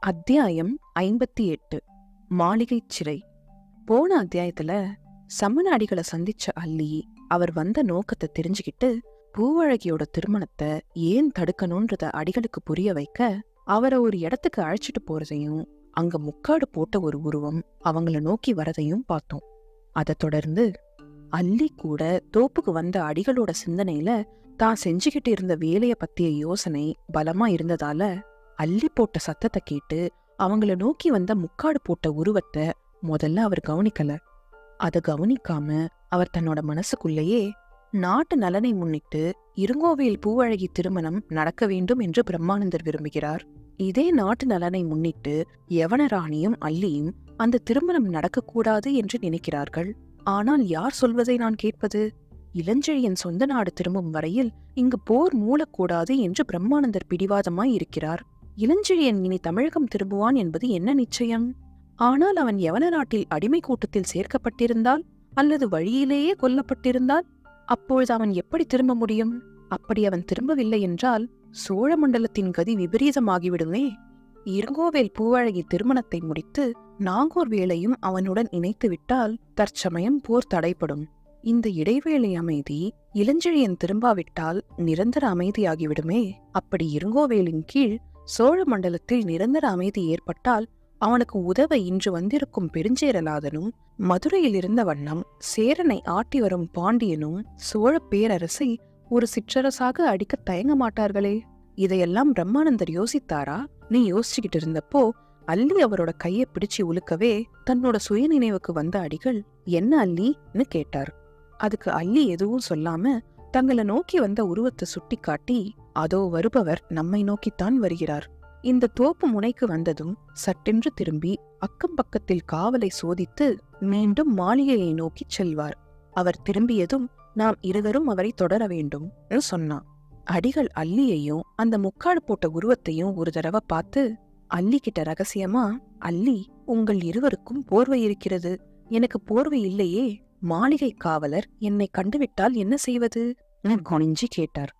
அத்தியாயம் ஐம்பத்தி எட்டு. மாளிகை சிறை. போன அத்தியாயத்துல சமண அடிகளை சந்திச்ச அல்லி அவர் வந்த நோக்கத்தை தெரிஞ்சுக்கிட்டு பூவழகியோட திருமணத்தை ஏன் தடுக்கணும்ன்றத அடிகளுக்கு புரிய வைக்க அவரை ஒரு இடத்துக்கு அழைச்சிட்டு போறதையும் அங்க முக்காடு போட்ட ஒரு உருவம் அவங்கள நோக்கி வரதையும் பார்த்தோம். அதை தொடர்ந்து அல்லி கூட தோப்புக்கு வந்த அடிகளோட சிந்தனையில தான் செஞ்சுக்கிட்டு இருந்த வேலையை பத்திய யோசனை பலமா இருந்ததால அள்ளி போட்ட சத்தத்தை கேட்டு அவங்கள நோக்கி வந்த முக்காடு போட்ட உருவத்தை முதல்ல அவர் கவனிக்கல. அத கவனிக்காம அவர் தன்னோட மனசுக்குள்ளேயே நாட்டு நலனை முன்னிட்டு இருங்கோவில் பூவழகி திருமணம் நடக்க வேண்டும் என்று பிரம்மானந்தர் விரும்புகிறார். இதே நாட்டு நலனை முன்னிட்டு யவனராணியும் அல்லியும் அந்த திருமணம் நடக்கக்கூடாது என்று நினைக்கிறார்கள். ஆனால் யார் சொல்வதை நான் கேட்பது? இளஞ்செழியன் சொந்த நாடு திரும்பும் வரையில் இங்கு போர் மூலக்கூடாது என்று பிரம்மானந்தர் பிடிவாதமாய் இருக்கிறார். இளஞ்செழியன் இனி தமிழகம் திரும்புவான் என்பது என்ன நிச்சயம்? ஆனால் அவன் யவன நாட்டில் அடிமை கூட்டத்தில் சேர்க்கப்பட்டிருந்தால் அல்லது வழியிலேயே கொல்லப்பட்டிருந்தால் அப்பொழுது அவன் எப்படி திரும்ப முடியும்? அப்படி அவன் திரும்பவில்லை என்றால் சோழ மண்டலத்தின் கதி விபரீதமாகிவிடுமே. இருங்கோவேல் பூவழகி திருமணத்தை முடித்து நாகூர் வேலையும் அவனுடன் இணைத்து விட்டால் தற்சமயம் போர் தடைப்படும் இந்த இடைவேளை அமைதி இளஞ்செழியன் திரும்பாவிட்டால் நிரந்தர அமைதியாகிவிடுமே. அப்படி இருங்கோவேலின் கீழ் சோழ மண்டலத்தில் நிரந்தர அமைதி ஏற்பட்டால் அவனுக்கு உதவ இன்று வந்திருக்கும் பெருஞ்சேரலாதனும் மதுரையில் இருந்த வண்ணம் சேரனை ஆட்டி வரும் பாண்டியனும் சோழ பேரரசை ஒரு சிற்றரசாக அடிக்க தயங்க மாட்டார்களே. இதையெல்லாம் பிரம்மானந்தர் யோசித்தாரா? நீ யோசிச்சுக்கிட்டு இருந்தப்போ அல்லி அவரோட கையை பிடிச்சு உலுக்கவே தன்னோட சுய நினைவுக்கு வந்த அடிகள் என்ன அல்லின்னு கேட்டார். அதுக்கு அல்லி எதுவும் சொல்லாம தங்களை நோக்கி வந்த உருவத்தை சுட்டிக்காட்டி அதோ வருபவர் நம்மை நோக்கித்தான் வருகிறார். இந்த தோப்பு முனைக்கு வந்ததும் சட்டென்று திரும்பி அக்கம் பக்கத்தில் காவலை சோதித்து மீண்டும் மாளிகையை நோக்கிச் செல்வார். அவர் திரும்பியதும் நாம் இருவரும் அவரை தொடர வேண்டும் சொன்னான். அடிகள் அல்லியையும் அந்த முக்காடு போட்ட உருவத்தையும் ஒரு தடவை பார்த்து அல்லி கிட்ட ரகசியமா? அல்லி உங்கள் இருவருக்கும் போர்வை இருக்கிறது. எனக்கு போர்வை இல்லையே. மாளிகை காவலர் என்னை கண்டுவிட்டால் என்ன செய்வது? குனிஞ்சி கேட்டார்.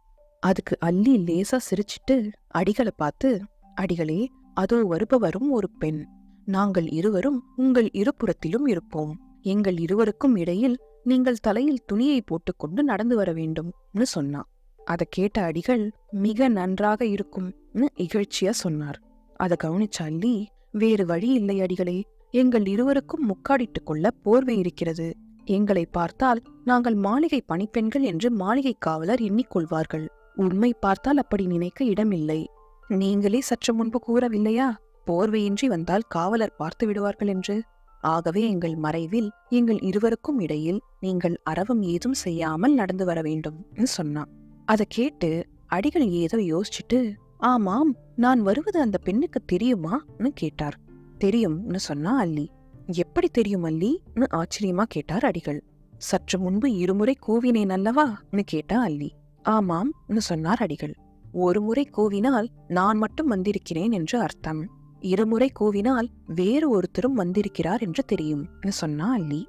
அதுக்கு அள்ளி லேசா சிரிச்சிட்டு அடிகளை பார்த்து அடிகளே அதோ வருபவரும் ஒரு பெண். நாங்கள் இருவரும் உங்கள் இருபுறத்திலும் இருப்போம். எங்கள் இருவருக்கும் இடையில் நீங்கள் தலையில் துணியை போட்டுக்கொண்டு நடந்து வர வேண்டும்னு சொன்னான் அதை கேட்ட அடிகள் மிக நன்றாக இருக்கும்னு இகழ்ச்சியா சொன்னார். அதை கவனிச்ச அள்ளி வேறு வழி இல்லை அடிகளே எங்கள் இருவருக்கும் முக்காடிட்டுக் கொள்ள போர்வை இருக்கிறது. எங்களை பார்த்தால் நாங்கள் மாளிகை பணிப்பெண்கள் என்று மாளிகை காவலர் எண்ணிக்கொள்வார்கள் உண்மை பார்த்தால் அப்படி நினைக்க இடமில்லை. நீங்களே சற்று முன்பு கூறவில்லையா? போர்வையின்றி வந்தால் காவலர் பார்த்து விடுவார்கள் என்று. ஆகவே எங்கள் மறைவில் எங்கள் இருவருக்கும் இடையில் நீங்கள் அரவம் ஏதும் செய்யாமல் நடந்து வர வேண்டும் சொன்னான். அதை கேட்டு அடிகள் ஏதோ யோசிச்சுட்டு ஆமாம் நான் வருவது அந்த பெண்ணுக்கு தெரியுமான்னு கேட்டார். தெரியும்னு சொன்னா அல்லி. எப்படி தெரியும் அல்லின்னு ஆச்சரியமா கேட்டார் அடிகள். சற்று முன்பு இருமுறை கூவினேன் அல்லவான்னு கேட்டா அல்லி. ஆமாம்னு சொன்னார் அடிகள். ஒரு முறை கூவினால் நான் மட்டும் வந்திருக்கிறேன் என்று அர்த்தம். இருமுறை கூவினால் வேறு ஒருத்தரும் வந்திருக்கிறார் என்று தெரியும் சொன்னா அல்லி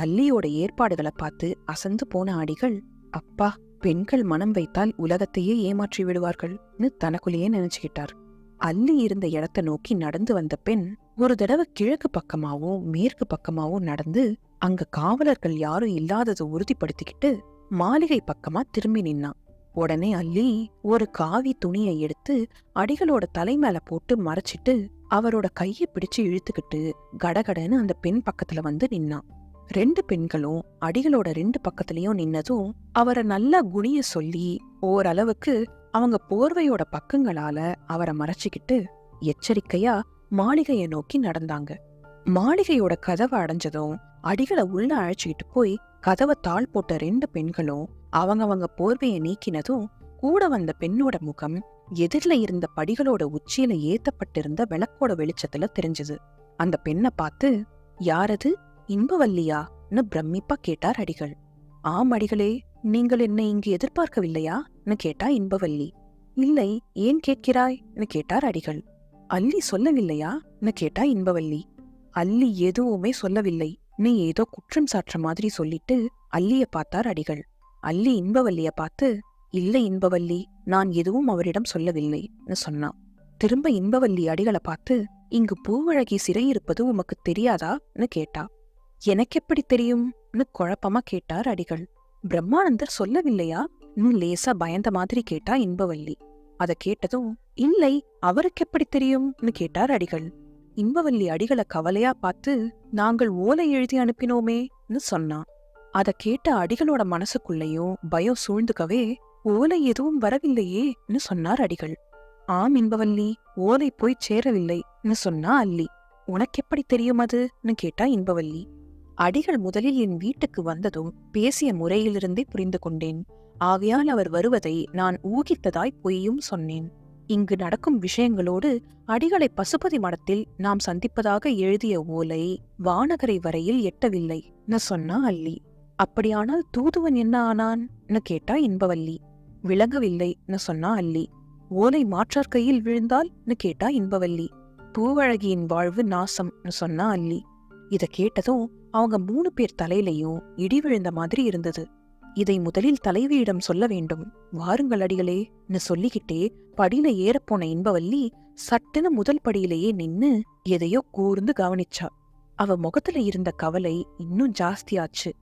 அல்லியோட ஏற்பாடுகளை பார்த்து அசந்து போன அடிகள் அப்பா பெண்கள் மனம் வைத்தால் உலகத்தையே ஏமாற்றி விடுவார்கள்னு தனக்குள்ளேயே நினைச்சுக்கிட்டார். அல்லி இருந்த இடத்த நோக்கி நடந்து வந்த பெண் ஒரு தடவை கிழக்கு பக்கமாவும் மேற்கு பக்கமாவும் நடந்து அங்க காவலர்கள் யாரும் இல்லாததை உறுதிப்படுத்திக்கிட்டு மாளிகை பக்கமா திரும்பி நின்னான் உடனே அல்லி ஒரு காவி துணியை எடுத்து அடிகளோட தலை மேல போட்டு மறைச்சிட்டு அவரோட கையை பிடிச்சு இழுத்துக்கிட்டு கடகடன்னு அந்த பெண் பக்கத்துல வந்து நின்னான் ரெண்டு பெண்களும் அடிகளோட ரெண்டு பக்கத்துலயும் நின்னதும் அவரை நல்லா குணிய சொல்லி ஓரளவுக்கு அவங்க போர்வையோட பக்கங்களால அவரை மறைச்சிக்கிட்டு எச்சரிக்கையா மாளிகைய நோக்கி நடந்தாங்க. மாளிகையோட கதவை அடைஞ்சதும் அடிகளை உள்ள அழைச்சிக்கிட்டு போய் கதவை தாழ் போட்ட ரெண்டு பெண்களும் அவங்கவங்க போர்வையை நீக்கினதும் கூட வந்த பெண்ணோட முகம் எதிரில இருந்த படிகளோட உச்சியில ஏத்தப்பட்டிருந்த விளக்கோட வெளிச்சத்துல தெரிஞ்சது. அந்த பெண்ணை பார்த்து யாரது? இன்பவல்லியான்னு பிரமிப்பா கேட்டார் அடிகள். ஆம் அடிகளே நீங்கள் என்னை இங்கு எதிர்பார்க்கவில்லையான்னு கேட்டா இன்பவல்லி. இல்லை ஏன் கேட்கிறாய்னு கேட்டார் அடிகள். அல்லி சொல்லவில்லையான்னு கேட்டா இன்பவல்லி. அல்லி எதுவுமே சொல்லவில்லை. நீ ஏதோ குற்றம் சாற்ற மாதிரி சொல்லிட்டு அல்லிய பார்த்தார் அடிகள். அல்லி இன்பவல்லிய பார்த்து இல்லை இன்பவல்லி நான் எதுவும் அவரிடம் சொல்லவில்லைன்னு சொன்னான். திரும்ப இன்பவல்லி அடிகளை பார்த்து இங்கு பூவழகி சிறையிருப்பது உமக்கு தெரியாதான்னு கேட்டா. எனக்கெப்படி தெரியும்னு குழப்பமா கேட்டார் அடிகள். பிரம்மானந்தர் சொல்லவில்லையா? ன்னு லேசா பயந்த மாதிரி கேட்டா இன்பவல்லி. அதை கேட்டதும் இல்லை அவருக்கு எப்படி தெரியும்னு கேட்டார் அடிகள். இன்பவல்லி அடிகளை கவலையா பார்த்து நாங்கள் ஓலை எழுதி அனுப்பினோமேன்னு சொன்னான். அதை கேட்ட அடிகளோட மனசுக்குள்ளேயும் பயம் சூழ்ந்துக்கவே ஓலை எதுவும் வரவில்லையேன்னு சொன்னார் அடிகள். ஆம் இன்பவல்லி ஓலை போய் சேரவில்லைன்னு சொன்னா அல்லி. உனக்கெப்படி தெரியும் அதுன்னு கேட்டா இன்பவல்லி. அடிகள் முதலில் என் வீட்டுக்கு வந்ததும் பேசிய முறையிலிருந்தே புரிந்து கொண்டேன். ஆகையால் அவர் வருவதை நான் ஊகித்ததாய் பொய்யும் சொன்னேன். இங்கு நடக்கும் விஷயங்களோடு அடிகளை பசுபதி மடத்தில் நாம் சந்திப்பதாக எழுதிய ஓலை வானகரை வரையில் எட்டவில்லை சொன்னா அல்லி. அப்படியானால் தூதுவன் என்ன ஆனான்னு கேட்டா இன்பவல்லி. விளங்கவில்லைன்னு சொன்னா அல்லி. ஓலை மாற்றார் கையில் விழுந்தால்னு கேட்டா இன்பவல்லி. பூவழகியின் வாழ்வு நாசம்னு சொன்னா அல்லி. இத கேட்டதும் அவங்க மூணு பேர் தலையிலையும் இடி விழுந்த மாதிரி இருந்தது. இதை முதலில் தலைவியிடம் சொல்ல வேண்டும். வாருங்கள் அடிகளேன்னு சொல்லிக்கிட்டே படியில ஏறப்போன இன்பவல்லி சட்டுன்னு முதல் படியிலேயே நின்னு எதையோ கூர்ந்து கவனிச்சா. அவ முகத்துல இருந்த கவலை இன்னும் ஜாஸ்தியாச்சு.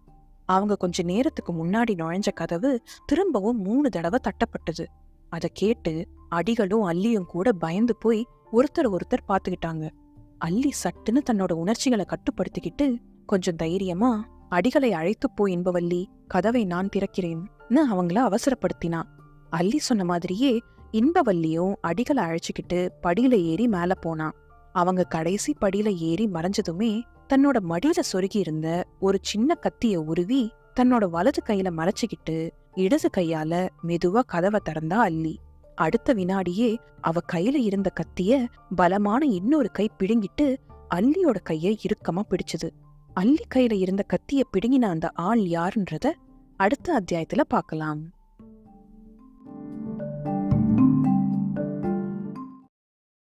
அவங்க கொஞ்ச நேரத்துக்கு முன்னாடி நுழைஞ்ச கதவு திரும்பவும் மூணு தடவை தட்டப்பட்டது. அதை கேட்டு அடிகளும் அல்லியும் கூட பயந்து போய் ஒருத்தர் ஒருத்தர் பார்த்துக்கிட்டாங்க அல்லி சட்டுன்னு தன்னோட உணர்ச்சிகளை கட்டுப்படுத்திக்கிட்டு கொஞ்சம் தைரியமா அடிகளை அழைத்து போய் இன்பவல்லி கதவை நான் திறக்கிறேன்னு அவங்கள அவசரப்படுத்தினா. அல்லி சொன்ன மாதிரியே இன்பவல்லியும் அடிகளை அழைச்சுக்கிட்டு படியில ஏறி மேல போனா. அவங்க கடைசி படியில ஏறி மறைஞ்சதுமே தன்னோட மடியில சொருகி இருந்த ஒரு சின்ன கத்திய உருவி தன்னோட வலது கையில மறைச்சுக்கிட்டு இடது கையால மெதுவா கதவை திறந்தா அல்லி அடுத்த வினாடியே அவ கையில இருந்த கத்திய பலமான இன்னொரு கை பிடுங்கிட்டு அல்லியோட கைய இறுக்கமா பிடிச்சது. அல்லி கையில இருந்த கத்திய பிடுங்கின அந்த ஆள் யாருன்றத அடுத்த அத்தியாயத்துல பார்க்கலாம்